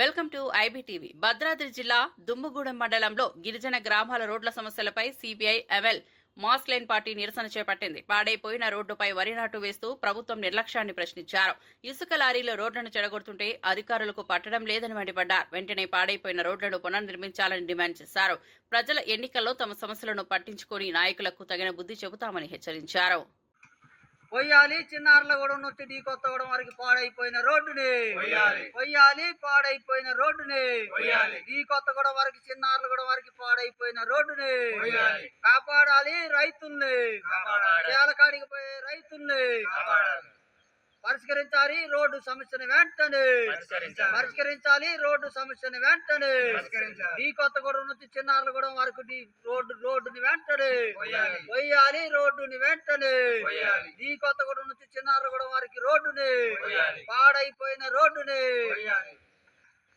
Welcome to IBTV. Bhadradri జిల్లా దుమ్ముగూడెం మండలంలో గిరిజన గ్రామాల రోడ్ల సమస్యలపై CPI ML mass line party నిరసన చేపట్టింది. పాడైపోయిన రోడ్డుపై వరి నాటు వేస్తూ ప్రభుత్వం నిర్లక్ష్యాన్ని ప్రశ్నించారు. ఇసుక లారీలో రోడ్లను చెడగొడుతుంటే అధికారులకు పట్టడం లేదని మండిపడ్డారు. వెంటనే పాడైపోయిన రోడ్లను పునర్నిర్మించాలని డిమాండ్ చేశారు. ప్రజల ఎన్నికల్లో తమ సమస్యలను పట్టించుకొని నాయకులకు తగిన బుద్ధి చెబుతామని హెచ్చరించారు. కొయ్యాలి చిన్నారులగూడెం నుంచి ఢీ కొత్తగూడెం వరకు పాడైపోయిన రోడ్డుని. కొయ్యాలి పాడైపోయిన రోడ్డుని కొయ్యాలి. ఢీ కొత్తగూడెం వరకు చిన్నారులగూడెం వరకు పాడైపోయిన రోడ్డుని. కాపాడాలి రైతుల్ని. చేలకాడికి పోయే రైతుల్ని కాపాడాలి. పరిష్కరించాలి రోడ్డు సమస్యను వెంటనే పరిష్కరించాలి. రోడ్డు సమస్యను వెంటనే. ఢీ కొత్తగూడెం నుంచి చిన్నారులగూడెం వరకు రోడ్డు రోడ్డుని వెంటనే. కొయ్యాలి రోడ్డుని వెంటనే. ఢీ కొత్తగూడెం నుంచి చిన్నారులగూడెం వరకు రోడ్డుని. పాడైపోయిన రోడ్డుని.